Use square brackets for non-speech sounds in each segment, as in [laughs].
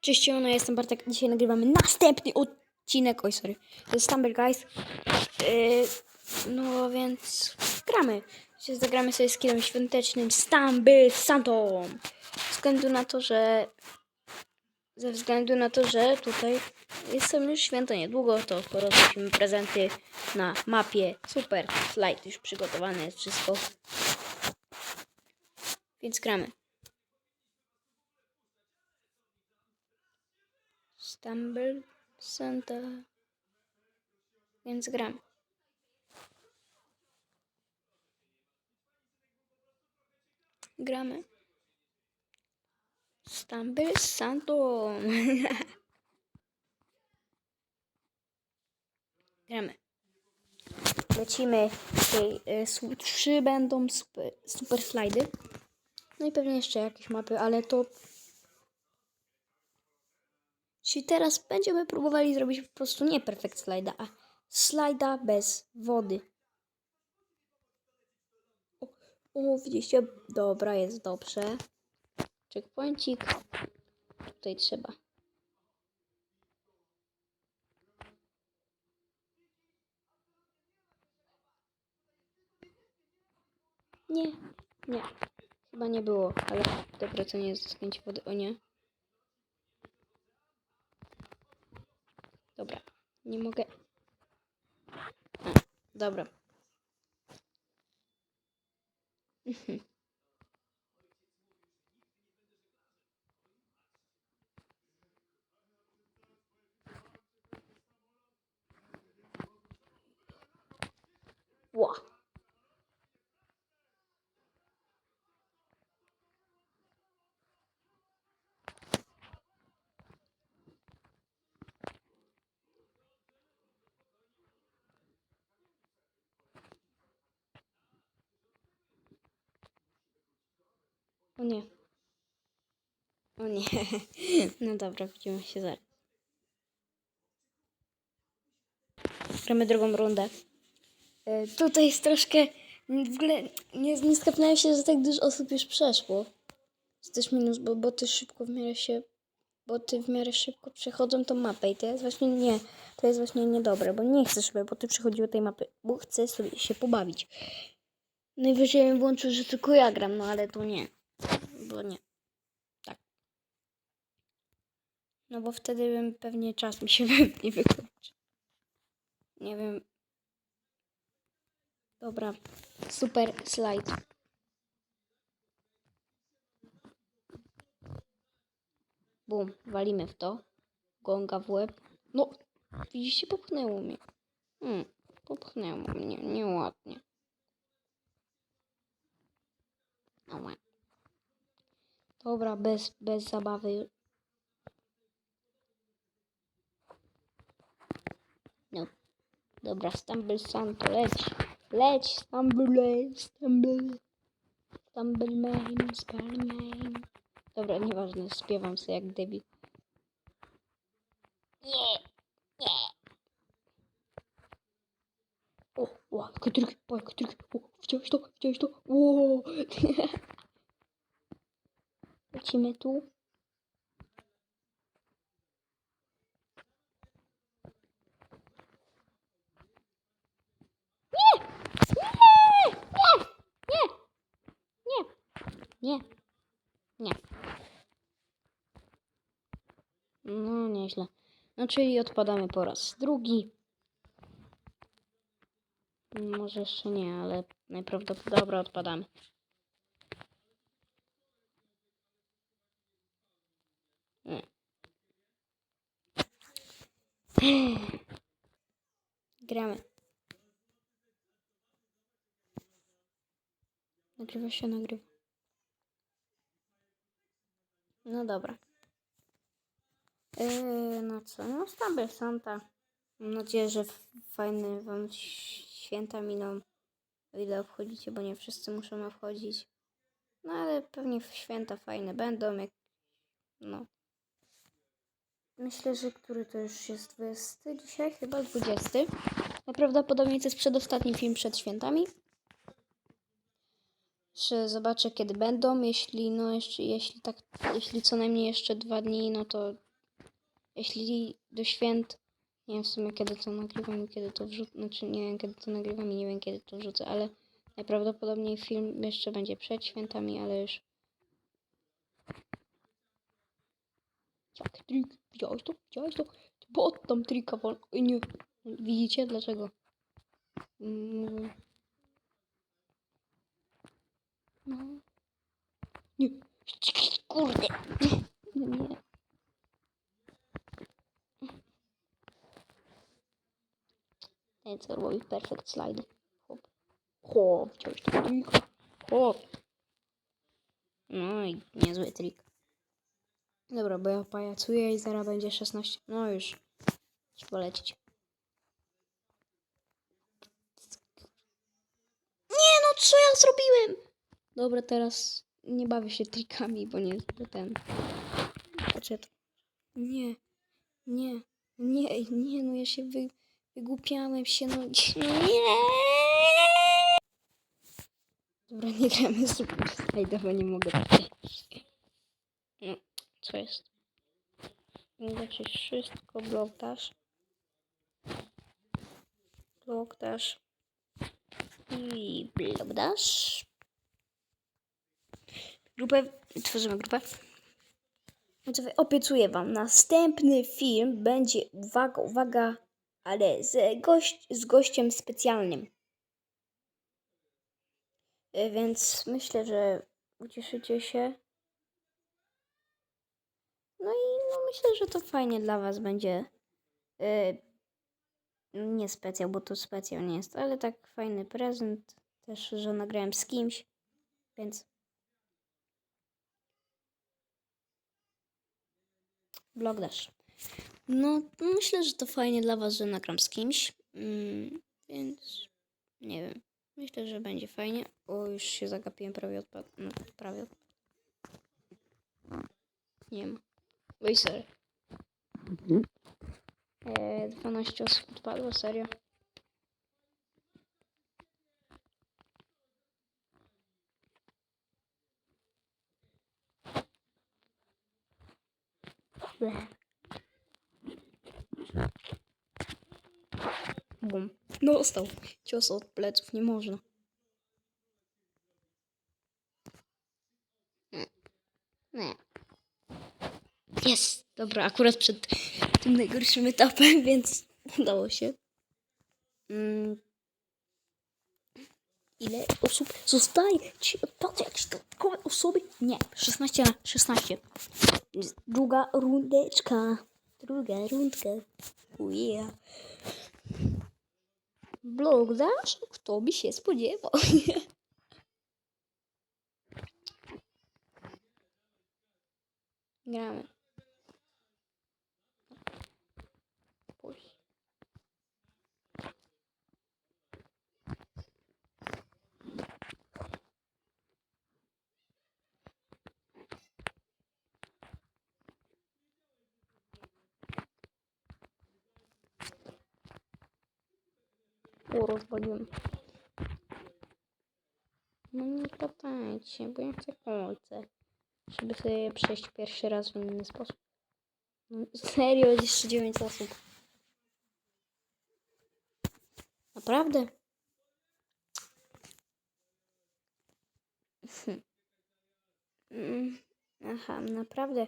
Cześć, ja jestem Bartek. Dzisiaj nagrywamy następny odcinek. Oj, sorry. To jest Stumble Guys. Yy, no więc gramy. Dzisiaj zagramy sobie z kilem świątecznym Stumble Santą. Ze względu na to, że ze względu na to, że tutaj są już święta niedługo, to poroznosimy prezenty na mapie. Super. Slajd już przygotowany jest wszystko. Więc gramy. Stumble Santa. Więc gram. Gramy. Stumble Santo. [laughs] Gramy. Lecimy. Tutaj y, trzy będą super, super slajdy. No i pewnie jeszcze jakieś mapy, ale to Czyli teraz będziemy próbowali zrobić po prostu nie perfect slajda, a slajda bez wody. O, o widzicie? Dobra, jest dobrze. Checkpointik. Tutaj trzeba. Nie, nie. Chyba nie było, ale dobra, to nie jest wody. O nie. Nie mogę. A, dobra. Mhm. Ła. O nie. O nie. [laughs] No dobra, widzimy się zaraz. Gramy drugą rundę. E, Tutaj jest troszkę... W ogóle nie, nie się, że tak dużo osób już przeszło. To też minus, bo boty szybko w miarę się... Boty w miarę szybko przechodzą tą mapę i to jest właśnie nie... To jest właśnie niedobre, bo nie chcę, żeby boty przechodziły tej mapy, bo chcę sobie się pobawić. Najwyżej bym włączył, że tylko ja gram, no ale to nie. Bo nie. Tak. No bo wtedy bym pewnie czas mi się [laughs] pewnie wykończy. Nie wiem. Dobra. Super slajd. Bum, walimy w to. Gonga w łeb. No, widzicie, popchnęło mnie. Hmm, popchnęło mnie, nieładnie. Ała. Dobra, bez, bez zabawy. No. Dobra, Stumble Santo, leć. Leć, Stumble, Stumble. Stumble man, Stumble man. Dobra, nieważne, śpiewam sobie jak debil. Nie, nie. O, o, jaki trik, o, jaki trik. O, widziałeś to, widziałeś to? O, [laughs] Lecimy tu. Nie! Nie! Nie! Nie! Nie! Nie! No, nieźle. No, czyli odpadamy po raz drugi. Może jeszcze nie, ale najprawdopodobniej odpadamy. Nie. Gramy. Nagrywa się, nagrywa. No dobra. Yy, no co? No Stumble Santa. Mam nadzieję, że fajne wam święta miną. O ile obchodzicie, bo nie wszyscy muszą obchodzić. No ale pewnie święta fajne będą, jak... No. Myślę, że który to już jest 20 dzisiaj? Chyba 20. Najprawdopodobniej to jest przedostatni film przed świętami. Jeszcze zobaczę kiedy będą. Jeśli no jeszcze, jeśli tak, jeśli co najmniej jeszcze dwa dni, no to jeśli do święt, nie wiem w sumie kiedy to nagrywam i kiedy to wrzucę, znaczy nie wiem kiedy to nagrywam i nie wiem kiedy to wrzucę, ale najprawdopodobniej film jeszcze będzie przed świętami, ale już Jak trik? Wol... Oj, Nie. Widzicie dlaczego? Mm. No. Nie. Kurde. No nie. Ten co robi perfect slide. Hop. Hop. Widziałeś to trika? Hop. No i niezły trik. Dobra, bo ja pajacuję i zaraz będzie 16. No już. Trzeba lecieć. Nie no, co ja zrobiłem? Dobra, teraz nie bawię się trikami, bo nie ten. To. Nie, nie, nie, nie, no ja się wy, wygłupiałem się, no [laughs] nie. Dobra, nie gramy super slajda, bo nie mogę. No, co jest? Znaczy wszystko, bloktaż. Bloktaż. I bloktaż. Grupę, tworzymy grupę. Obiecuję wam, następny film będzie, uwaga, uwaga, ale z, gość, z gościem specjalnym. E, Więc myślę, że ucieszycie się. No i no myślę, że to fajnie dla Was będzie. Yy, nie specjal, bo to specjal nie jest, ale tak fajny prezent. Też, że nagrałem z kimś, więc. Blog dash. No, myślę, że to fajnie dla Was, że nagram z kimś. Mm, więc nie wiem. Myślę, że będzie fajnie. O, już się zagapiłem prawie odpad. No, prawie. Nie ma. Oj, sorry. E, 12 osób odpadło, serio. Bum. No, dostał. Cios od pleców, nie można. Jest! Dobra, akurat przed tym najgorszym etapem, [laughs] więc udało się. Mm. Ile osób zostaje? Ci odpadły jakieś dodatkowe osoby? Nie, 16 na 16. Jest Druga rundeczka. Druga rundka. Oh yeah. Blok dasz? Kto by się spodziewał? [laughs] Gramy. O, rozwaliłem. No nie pytajcie, bo ja chcę kolce. Żeby sobie przejść pierwszy raz w inny sposób. No, serio, jest jeszcze 9 osób. Naprawdę? [laughs] Aha, naprawdę.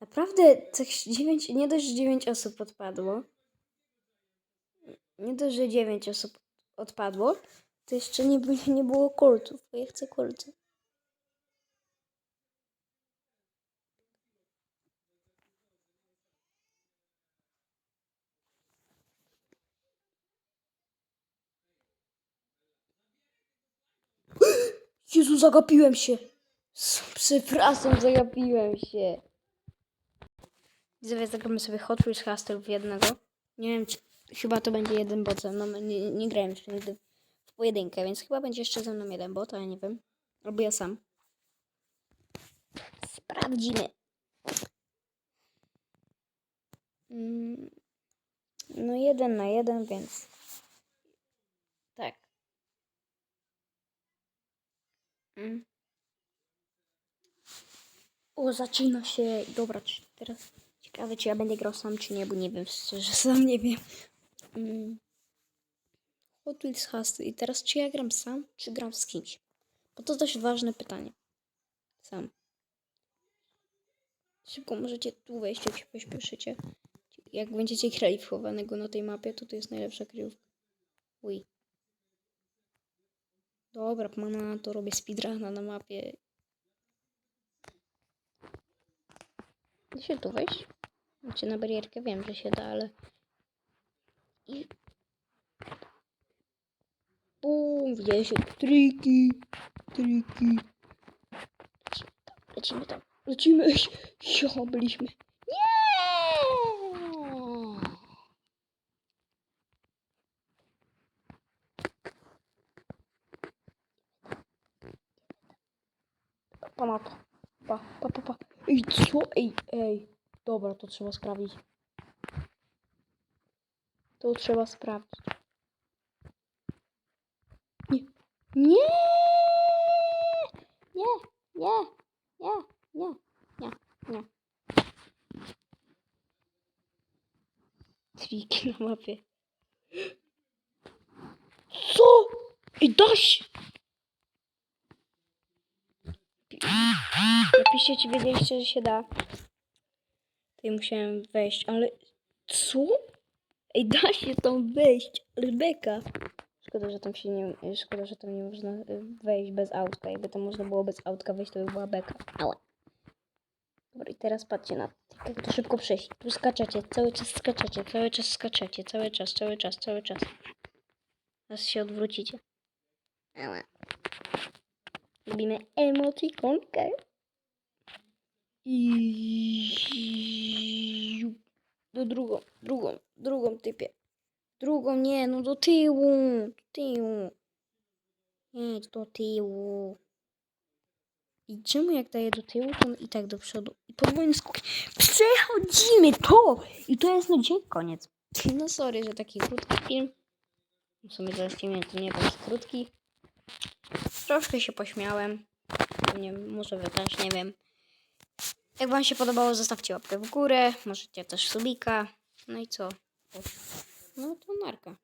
Naprawdę tak 9, nie dość, że 9 osób odpadło. Nie dość, że 9 osób odpadło, to jeszcze nie, nie było kolców, bo ja chcę kolce. [gasps] Jezu, zagapiłem się. Przepraszam, zagapiłem się. Zagramy sobie Hot Wheels Hustle w jednego. Nie wiem, czy chyba to będzie jeden bot ze mną. Nie, nie grałem jeszcze nigdy w pojedynkę, więc chyba będzie jeszcze ze mną jeden bot, ale nie wiem. Albo ja sam. Sprawdzimy. Mm, No jeden na jeden, więc tak. Mm. O, zaczyna się. Dobra, czy teraz ciekawe. Czy ja będę grał sam, czy nie, bo nie wiem, szczerze, [laughs] sam nie wiem. Mm. Hot Wheels Hasty. I teraz, czy ja gram sam, czy gram z kimś? Bo to dość ważne pytanie. Sam. Szybko możecie tu wejść, jak się pośpieszycie. Jak będziecie grali w na tej mapie, to to jest najlepsza kryjówka. Uj. Dobra, mana, to robię speedruna na mapie. Da się tu wejść? Znaczy na barierkę wiem, że się da, ale... I... Bum, widziałeś triki, triki. Lecimy tam, [laughs] lecimy tam, lecimy. Jo, byliśmy. Nie! Pa na to. Pa, pa, pa, pa. Ej, co? Ej, ej. Dobra, to trzeba sprawdzić. To trzeba sprawdzić. Nie. Nie! Nie, nie, nie, nie, nie, nie. Triki na mapie. Co? I daś! Napiszcie, czy wiedzieliście, że się da. Tutaj musiałem wejść, ale co? Ej, da się tam wejść, ale beka. Szkoda, że tam się nie, szkoda, że tam nie można y, wejść bez autka. Jakby tam można było bez autka wejść, to by była beka. Ała. Dobra, i teraz patrzcie na jak to szybko przejść. Tu skaczecie, cały czas skaczecie, cały czas skaczecie, cały czas, cały czas, cały czas. Teraz się odwrócicie. Ała. Robimy emotikonkę. I do drugą, drugą, drugą typię. Drugą, nie, no do tyłu, do tyłu. Jedź do tyłu. I czemu jak daję do tyłu, to i tak do przodu. I podwójny skok. Przechodzimy to! I to jest na dzień koniec. No sorry, że taki krótki film. W sumie to jest film, to nie taki krótki. Troszkę się pośmiałem. Nie, może wy też, nie wiem. Jak wam się podobało, zostawcie łapkę w górę. Możecie też subika. No i co? No to narka.